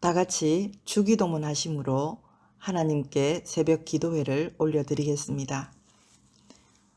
다 같이 주기도문 하심으로 하나님께 새벽 기도회를 올려드리겠습니다.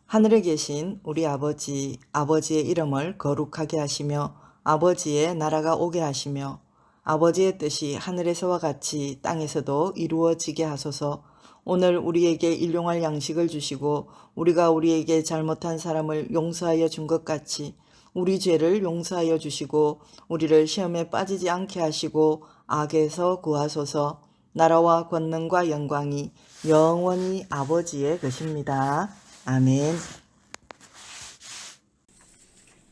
하늘에 계신 우리 아버지, 아버지의 이름을 거룩하게 하시며 아버지의 나라가 오게 하시며 아버지의 뜻이 하늘에서와 같이 땅에서도 이루어지게 하소서 오늘 우리에게 일용할 양식을 주시고 우리가 우리에게 잘못한 사람을 용서하여 준 것 같이 우리 죄를 용서하여 주시고 우리를 시험에 빠지지 않게 하시고 악에서 구하소서 나라와 권능과 영광이 영원히 아버지의 것입니다. 아멘.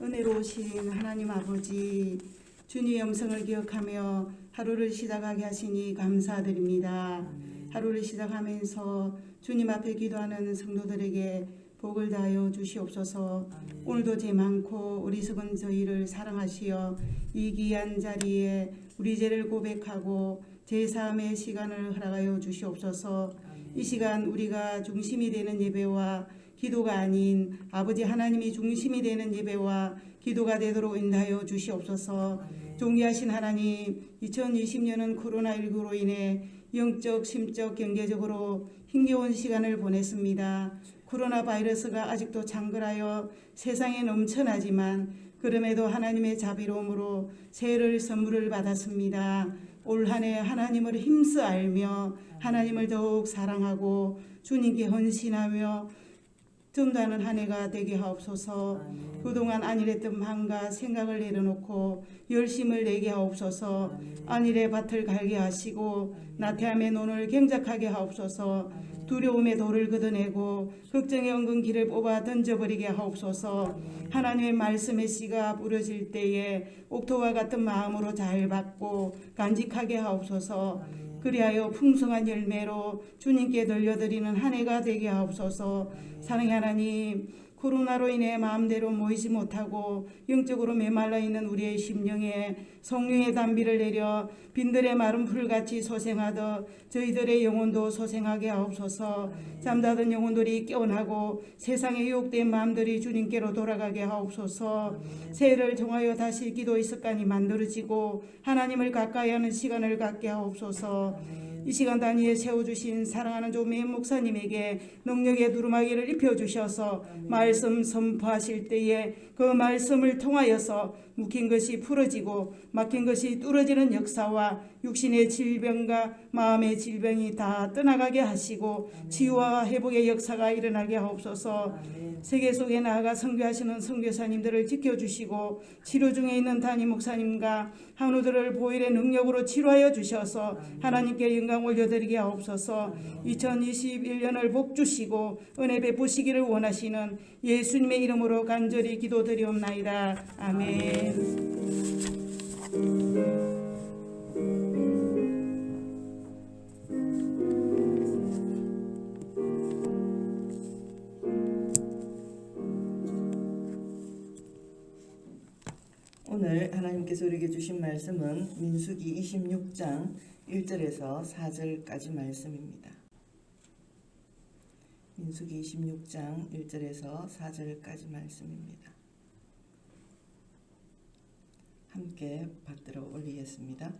은혜로우신 하나님 아버지 주님의 음성을 기억하며 하루를 시작하게 하시니 감사드립니다. 하루를 시작하면서 주님 앞에 기도하는 성도들에게 복을 다하여 주시옵소서. 오늘도 죄 많고 어리석은 저희를 사랑하시어 이 귀한 자리에 우리 죄를 고백하고 제사함의 시간을 허락하여 주시옵소서. 이 시간 우리가 중심이 되는 예배와 기도가 아닌 아버지 하나님이 중심이 되는 예배와 기도가 되도록 인하여 주시옵소서. 존귀하신 하나님, 2020년은 코로나19로 인해 영적, 심적, 경제적으로 힘겨운 시간을 보냈습니다. 코로나 바이러스가 아직도 장글하여 세상에 넘쳐나지만 그럼에도 하나님의 자비로움으로 새해를 선물을 받았습니다. 올 한해 하나님을 힘써 알며 하나님을 더욱 사랑하고 주님께 헌신하며 전도하는 한 해가 되게 하옵소서. 그동안 안일했던 마음과 생각을 내려놓고 열심을 내게 하옵소서. 안일의 밭을 갈게 하시고 나태함의 논을 경작하게 하옵소서. 두려움의 돌을 걷어내고 걱정의 엉근 길을 뽑아 던져버리게 하옵소서. 하나님의 말씀의 씨가 부러질 때에 옥토와 같은 마음으로 잘 받고 간직하게 하옵소서. 그리하여 풍성한 열매로 주님께 들려드리는 한 해가 되게 하옵소서. 사랑의 하나님, 코로나로 인해 마음대로 모이지 못하고 영적으로 메말라 있는 우리의 심령에 성령의 담비를 내려 빈들의 마른 풀같이 소생하듯 저희들의 영혼도 소생하게 하옵소서. 잠자던 영혼들이 깨어나고 세상에 유혹된 마음들이 주님께로 돌아가게 하옵소서. 새해를 통하여 다시 기도의 습관이 만들어지고 하나님을 가까이 하는 시간을 갖게 하옵소서. 이 시간 단위에 세워주신 사랑하는 조미연 목사님에게 능력의 두루마기를 입혀주셔서 말씀 선포하실 때에 그 말씀을 통하여서 묵힌 것이 풀어지고 막힌 것이 뚫어지는 역사와 육신의 질병과 마음의 질병이 다 떠나가게 하시고 치유와 회복의 역사가 일어나게 하옵소서. 세계 속에 나아가 선교하시는 선교사님들을 지켜주시고 치료 중에 있는 담임 목사님과 한우들을 보일의 능력으로 치료하여 주셔서 하나님께 영광 올려드리게 하옵소서. 2021년을 복 주시고 은혜 베푸시기를 원하시는 예수님의 이름으로 간절히 기도드리옵나이다. 아멘. 오늘 하나님께서 우리에게 주신 말씀은 민수기 26장 1절에서 4절까지 말씀입니다. 민수기 26장 1절에서 4절까지 말씀입니다. 함께 받들어 올리겠습니다.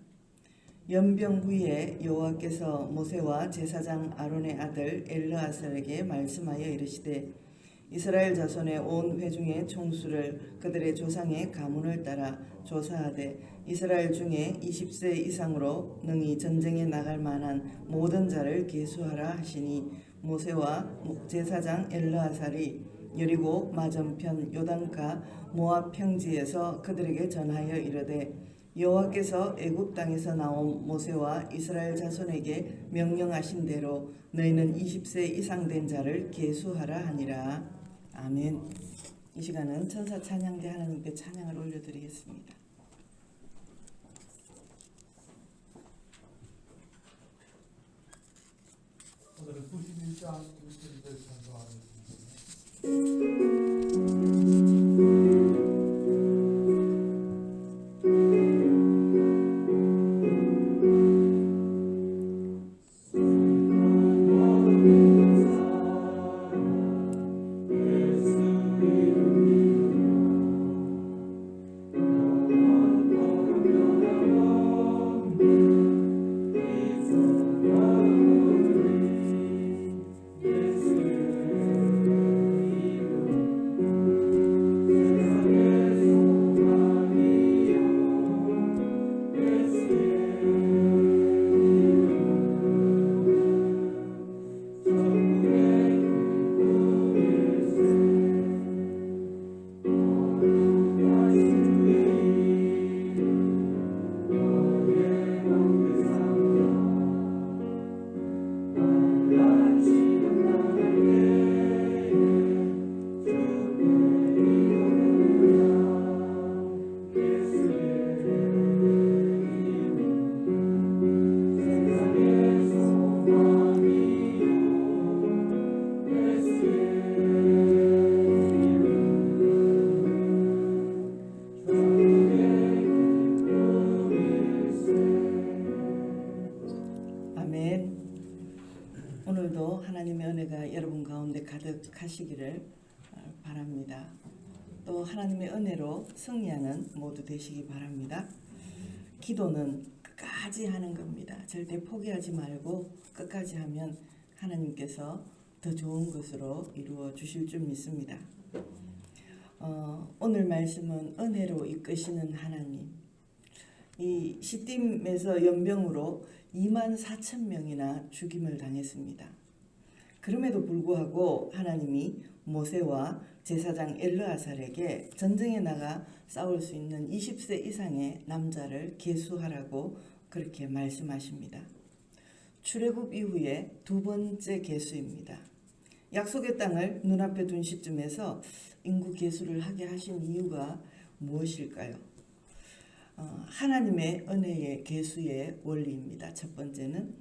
연병 후에 여호와께서 모세와 제사장 아론의 아들 엘르아살에게 말씀하여 이르시되 이스라엘 자손의 온 회중의 총수를 그들의 조상의 가문을 따라 조사하되 이스라엘 중에 20세 이상으로 능히 전쟁에 나갈 만한 모든 자를 계수하라 하시니 모세와 제사장 엘르아살이 여리고 맞은편 요단가 모압 평지에서 그들에게 전하여 이르되 여호와께서 애굽 땅에서 나온 모세와 이스라엘 자손에게 명령하신 대로 너희는 20세 이상 된 자를 계수하라 하니라. 아멘. 이 시간은 천사 찬양대 하나님께 찬양을 올려드리겠습니다. 오늘은 91장 1절을 선 하나님의 은혜가 여러분 가운데 가득하시기를 어, 바랍니다. 또 하나님의 은혜로 승리하는 모두 되시기 바랍니다. 기도는 끝까지 하는 겁니다. 절대 포기하지 말고 끝까지 하면 하나님께서 더 좋은 것으로 이루어 주실 줄 믿습니다. 어, 오늘 말씀은 은혜로 이끄시는 하나님. 이 시딤에서 연병으로 2만 4천 명이나 죽임을 당했습니다. 그럼에도 불구하고 하나님이 모세와 제사장 엘르아살에게 전쟁에 나가 싸울 수 있는 20세 이상의 남자를 계수하라고 그렇게 말씀하십니다. 출애굽 이후에 두 번째 계수입니다. 약속의 땅을 눈앞에 둔 시점에서 인구 계수를 하게 하신 이유가 무엇일까요? 어, 하나님의 은혜의 계수의 원리입니다. 첫 번째는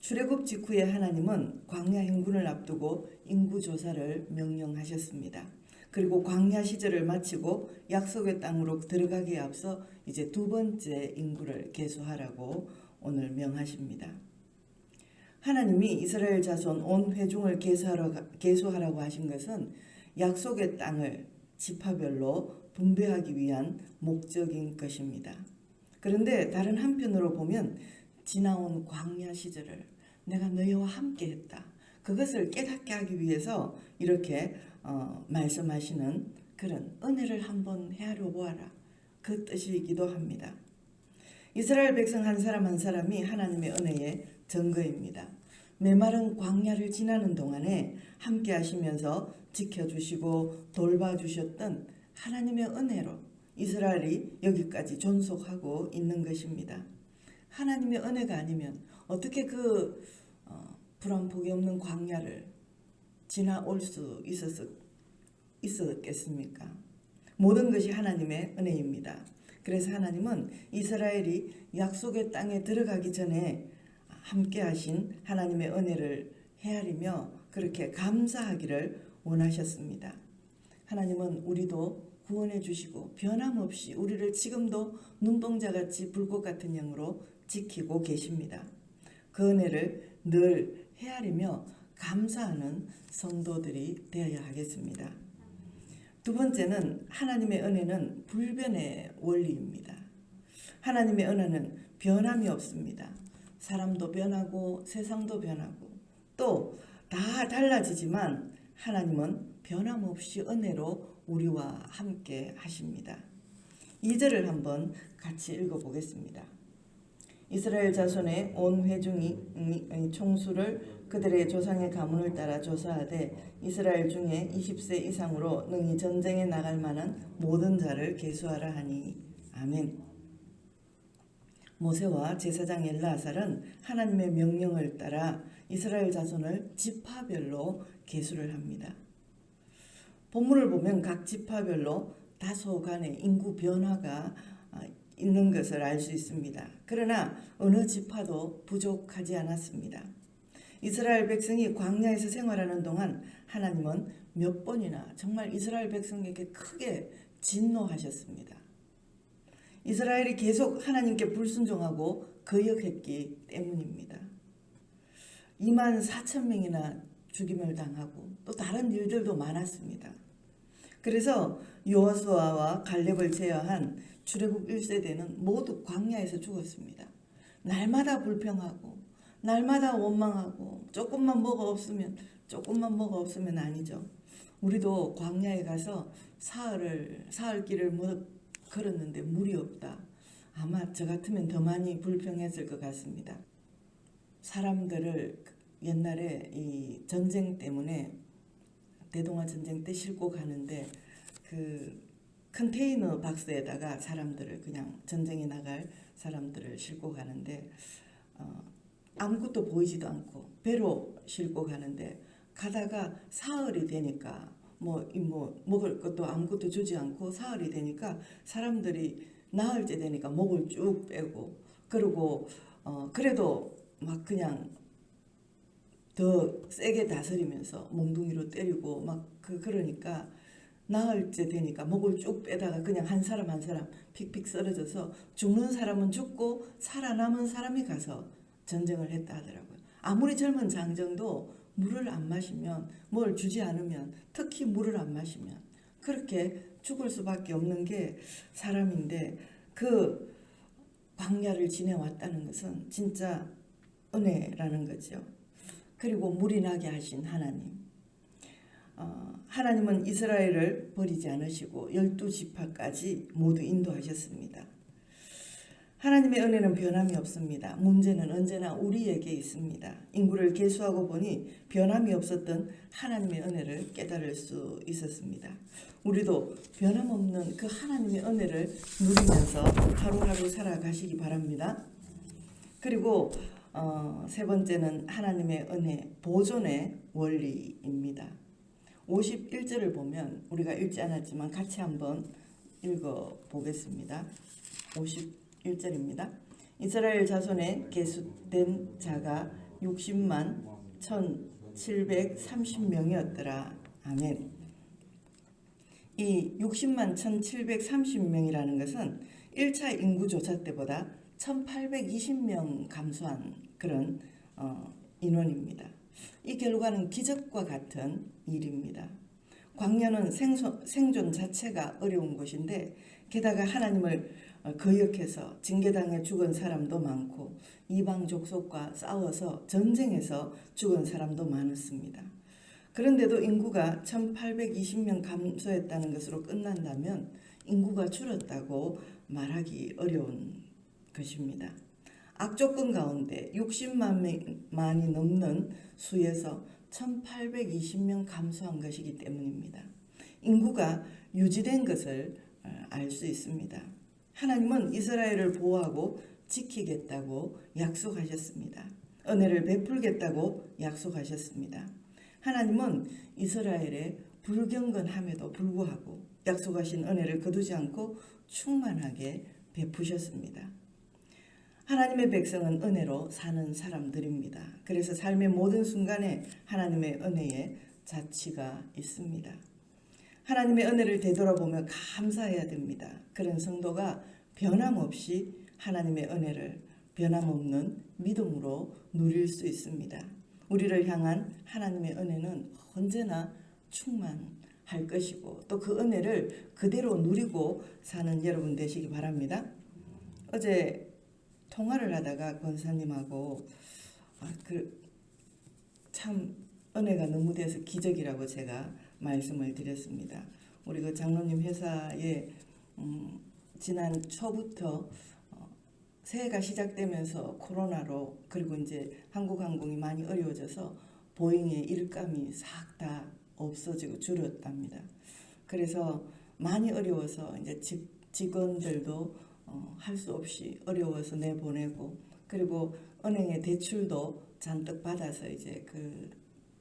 출애굽 직후에 하나님은 광야 행군을 앞두고 인구 조사를 명령하셨습니다. 그리고 광야 시절을 마치고 약속의 땅으로 들어가기에 앞서 이제 두 번째 인구를 계수하라고 오늘 명하십니다. 하나님이 이스라엘 자손 온 회중을 계수하라고 하신 것은 약속의 땅을 지파별로 분배하기 위한 목적인 것입니다. 그런데 다른 한편으로 보면 지나온 광야 시절을 내가 너희와 함께 했다. 그것을 깨닫게 하기 위해서 이렇게 어, 말씀하시는 그런 은혜를 한번 헤아려 보아라. 그 뜻이기도 합니다. 이스라엘 백성 한 사람 한 사람이 하나님의 은혜의 증거입니다. 메마른 광야를 지나는 동안에 함께 하시면서 지켜주시고 돌봐주셨던 하나님의 은혜로 이스라엘이 여기까지 존속하고 있는 것입니다. 하나님의 은혜가 아니면 어떻게 그 어, 불안폭이 없는 광야를 지나올 수 있었, 있었겠습니까? 모든 것이 하나님의 은혜입니다. 그래서 하나님은 이스라엘이 약속의 땅에 들어가기 전에 함께 하신 하나님의 은혜를 헤아리며 그렇게 감사하기를 원하셨습니다. 하나님은 우리도 구원해 주시고 변함없이 우리를 지금도 눈동자같이 불꽃 같은 영으로 지키고 계십니다. 그 은혜를 늘 헤아리며 감사하는 성도들이 되어야 하겠습니다. 두 번째는 하나님의 은혜는 불변의 원리입니다. 하나님의 은혜는 변함이 없습니다. 사람도 변하고 세상도 변하고 또 다 달라지지만 하나님은 변함없이 은혜로 우리와 함께 하십니다. 2절을 한번 같이 읽어보겠습니다. 이스라엘 자손의 온 회중이 총수를 그들의 조상의 가문을 따라 조사하되 이스라엘 중에 20세 이상으로 능히 전쟁에 나갈 만한 모든 자를 계수하라 하니 아멘. 모세와 제사장 엘라살은 하나님의 명령을 따라 이스라엘 자손을 지파별로 계수를 합니다. 본문을 보면 각 지파별로 다소간의 인구 변화가 아, 있는 것을 알 수 있습니다. 그러나 어느 지파도 부족하지 않았습니다. 이스라엘 백성이 광야에서 생활하는 동안 하나님은 몇 번이나 정말 이스라엘 백성에게 크게 진노하셨습니다. 이스라엘이 계속 하나님께 불순종하고 거역했기 때문입니다. 2만 4천 명이나 죽임을 당하고 또 다른 일들도 많았습니다. 그래서 요호수아와 갈렙을 제어한 출애굽 1세대는 모두 광야에서 죽었습니다. 날마다 불평하고 날마다 원망하고 조금만 뭐가 없으면 조금만 뭐가 없으면 아니죠. 우리도 광야에 가서 사흘을 사흘 길을 못 걸었는데 물이 없다. 아마 저 같으면 더 많이 불평했을 것 같습니다. 사람들을 옛날에 이 전쟁 때문에 대동아 전쟁 때 싣고 가는데 그 컨테이너 박스에다가 사람들을 그냥 전쟁에 나갈 사람들을 싣고 가는데 어, 아무것도 보이지도 않고 배로 싣고 가는데 가다가 사흘이 되니까 뭐, 이뭐 먹을 것도 아무것도 주지 않고 사흘이 되니까 사람들이 나흘째 되니까 목을 쭉 빼고 그리고 어 그래도 막 그냥 더 세게 다스리면서 몽둥이로 때리고 막 그 그러니까 나흘째 되니까 목을 쭉 빼다가 그냥 한 사람 한 사람 픽픽 쓰러져서 죽는 사람은 죽고 살아남은 사람이 가서 전쟁을 했다 하더라고요. 아무리 젊은 장정도 물을 안 마시면 뭘 주지 않으면 특히 물을 안 마시면 그렇게 죽을 수밖에 없는 게 사람인데 그 광야를 지내왔다는 것은 진짜 은혜라는 거죠. 그리고 물이 나게 하신 하나님. 어, 하나님은 이스라엘을 버리지 않으시고 열두 지파까지 모두 인도하셨습니다. 하나님의 은혜는 변함이 없습니다. 문제는 언제나 우리에게 있습니다. 인구를 계수하고 보니 변함이 없었던 하나님의 은혜를 깨달을 수 있었습니다. 우리도 변함없는 그 하나님의 은혜를 누리면서 하루하루 살아가시기 바랍니다. 그리고 어, 세 번째는 하나님의 은혜 보존의 원리입니다. 51절을 보면 우리가 읽지 않았지만 같이 한번 읽어 보겠습니다. 51절입니다. 이스라엘 자손에 계수된 자가 60만 1730명이었더라. 아멘. 이 60만 1730명이라는 것은 1차 인구 조사 때보다 1820명 감소한 그런 어, 인원입니다. 이 결과는 기적과 같은 일입니다. 광야는 생존, 생존 자체가 어려운 곳인데 게다가 하나님을 어, 거역해서 징계당해 죽은 사람도 많고 이방 족속과 싸워서 전쟁에서 죽은 사람도 많았습니다. 그런데도 인구가 1820명 감소했다는 것으로 끝난다면 인구가 줄었다고 말하기 어려운 것입니다. 악조건 가운데 60만이 넘는 수에서 1820명 감소한 것이기 때문입니다. 인구가 유지된 것을 어, 알수 있습니다. 하나님은 이스라엘을 보호하고 지키겠다고 약속하셨습니다. 은혜를 베풀겠다고 약속하셨습니다. 하나님은 이스라엘의 불경건함에도 불구하고 약속하신 은혜를 거두지 않고 충만하게 베푸셨습니다. 하나님의 백성은 은혜로 사는 사람들입니다. 그래서 삶의 모든 순간에 하나님의 은혜에 자치가 있습니다. 하나님의 은혜를 되돌아보며 감사해야 됩니다. 그런 성도가 변함없이 하나님의 은혜를 변함없는 믿음으로 누릴 수 있습니다. 우리를 향한 하나님의 은혜는 언제나 충만할 것이고 또 그 은혜를 그대로 누리고 사는 여러분 되시기 바랍니다. 어제 통화를 하다가 권사님하고 아, 그, 참 은혜가 너무 돼서 기적이라고 제가 말씀을 드렸습니다. 우리 그 장로님 회사에 음, 지난 초부터 어, 새해가 시작되면서 코로나로 그리고 이제 한국 항공이 많이 어려워져서 보잉의 일감이 싹 다 없어지고 줄었답니다. 그래서 많이 어려워서 이제 직, 직원들도 어, 할수 없이 어려워서 내보내고 그리고 은행에 대출도 잔뜩 받아서 이제 그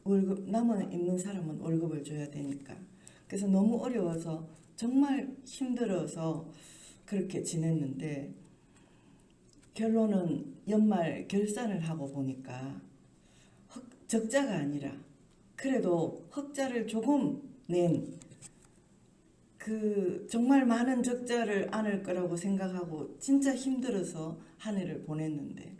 월급 남아 있는 사람은 월급을 줘야 되니까. 그래서 너무 어려워서 정말 힘들어서 그렇게 지냈는데 결론은 연말 결산을 하고 보니까 흑, 적자가 아니라 그래도 흑자를 조금 낸 그 정말 많은 적자를 안을 거라고 생각하고 진짜 힘들어서 한 해를 보냈는데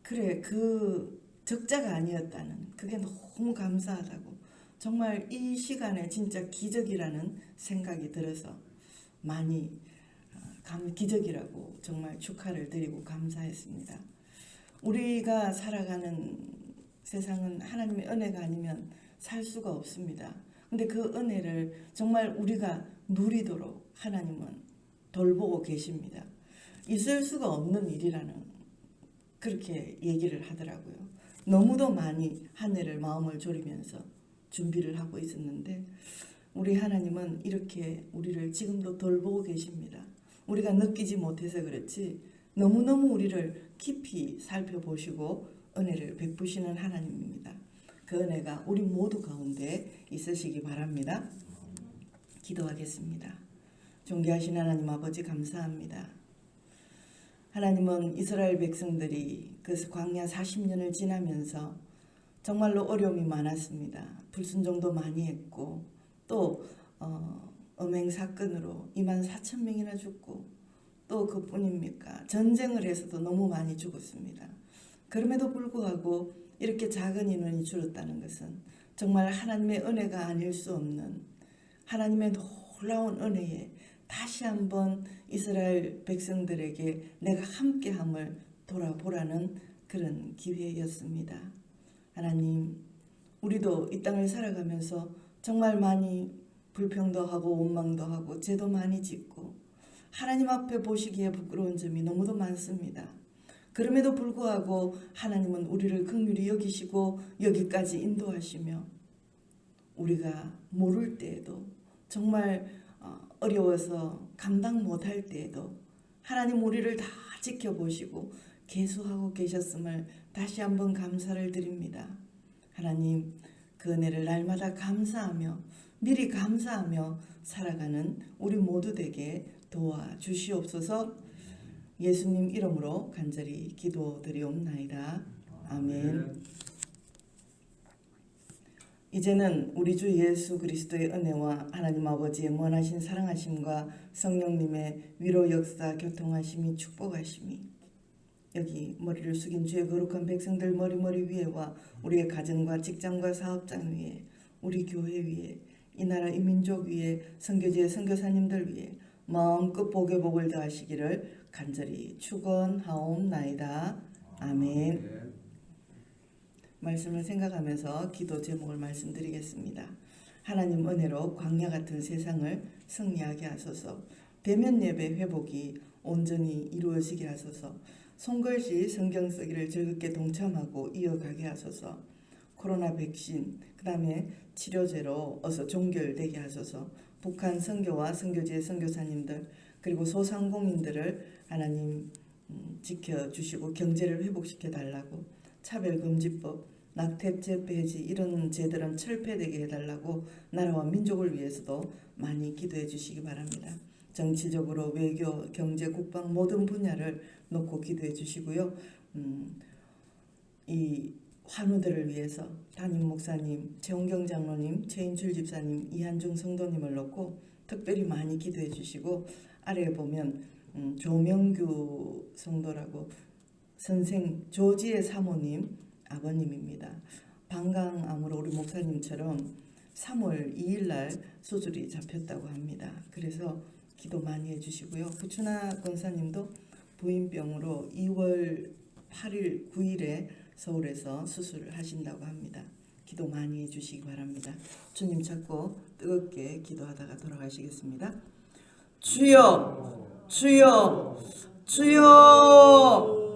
그래 그 적자가 아니었다는 그게 너무 감사하다고 정말 이 시간에 진짜 기적이라는 생각이 들어서 많이 어, 감 기적이라고 정말 축하를 드리고 감사했습니다. 우리가 살아가는 세상은 하나님의 은혜가 아니면 살 수가 없습니다. 근데 그 은혜를 정말 우리가 누리도록 하나님은 돌보고 계십니다. 있을 수가 없는 일이라는 그렇게 얘기를 하더라고요. 너무도 많이 한 해를 마음을 졸이면서 준비를 하고 있었는데 우리 하나님은 이렇게 우리를 지금도 돌보고 계십니다. 우리가 느끼지 못해서 그렇지 너무너무 우리를 깊이 살펴보시고 은혜를 베푸시는 하나님입니다. 그 은혜가 우리 모두 가운데 있으시기 바랍니다. 기도하겠습니다. 존귀하신 하나님 아버지 감사합니다. 하나님은 이스라엘 백성들이 그 광야 40년을 지나면서 정말로 어려움이 많았습니다. 불순종도 많이 했고 또 어, 음행 사건으로 2만 4천 명이나 죽고 또 그뿐입니까? 전쟁을 해서도 너무 많이 죽었습니다. 그럼에도 불구하고 이렇게 작은 인원이 줄었다는 것은 정말 하나님의 은혜가 아닐 수 없는 하나님의 놀라운 은혜에 다시 한번 이스라엘 백성들에게 내가 함께함을 돌아보라는 그런 기회였습니다. 하나님, 우리도 이 땅을 살아가면서 정말 많이 불평도 하고 원망도 하고 죄도 많이 짓고 하나님 앞에 보시기에 부끄러운 점이 너무도 많습니다. 그럼에도 불구하고 하나님은 우리를 긍휼히 여기시고 여기까지 인도하시며 우리가 모를 때에도 정말 어, 어려워서 감당 못할 때에도 하나님 우리를 다 지켜보시고 계수하고 계셨음을 다시 한번 감사를 드립니다. 하나님 그 은혜를 날마다 감사하며 미리 감사하며 살아가는 우리 모두 되게 도와 주시옵소서. 예수님 이름으로 간절히 기도드리옵나이다. 아멘. 이제는 우리 주 예수 그리스도의 은혜와 하나님 아버지의 원하신 사랑하심과 성령님의 위로 역사 교통하심이 축복하심이 여기 머리를 숙인 주의 거룩한 백성들 머리머리 위에와 우리의 가정과 직장과 사업장 위에 우리 교회 위에 이 나라 이 민족 위에 선교지의 선교사님들 위에 마음껏 복의 복을 더하시기를 간절히 축원하옵나이다. 아멘. 말씀을 생각하면서 기도 제목을 말씀드리겠습니다. 하나님 은혜로 광야 같은 세상을 승리하게 하소서. 대면 예배 회복이 온전히 이루어지게 하소서. 손글씨 성경 쓰기를 즐겁게 동참하고 이어가게 하소서. 코로나 백신 그 다음에 치료제로 어서 종결되게 하소서. 북한 선교와 선교지의 선교사님들 그리고 소상공인들을 하나님 음, 지켜주시고 경제를 회복시켜 달라고 차별금지법, 낙태죄 폐지 이런 죄들은 철폐되게 해달라고 나라와 민족을 위해서도 많이 기도해 주시기 바랍니다. 정치적으로 외교, 경제, 국방 모든 분야를 놓고 기도해 주시고요. 음, 이 환우들을 위해서 담임 목사님, 최홍경 장로님, 최인출 집사님, 이한중 성도님을 놓고 특별히 많이 기도해 주시고 아래에 보면 음, 조명규 성도라고 선생 조지의 사모님 아버님입니다. 방광암으로 우리 목사님처럼 3월 2일 날 수술이 잡혔다고 합니다. 그래서 기도 많이 해주시고요. 구춘하 권사님도 부인병으로 2월 8일, 9일에 서울에서 수술을 하신다고 합니다. 기도 많이 해주시기 바랍니다. 주님 찾고 뜨겁게 기도하다가 돌아가시겠습니다. 주여, 주여, 주여.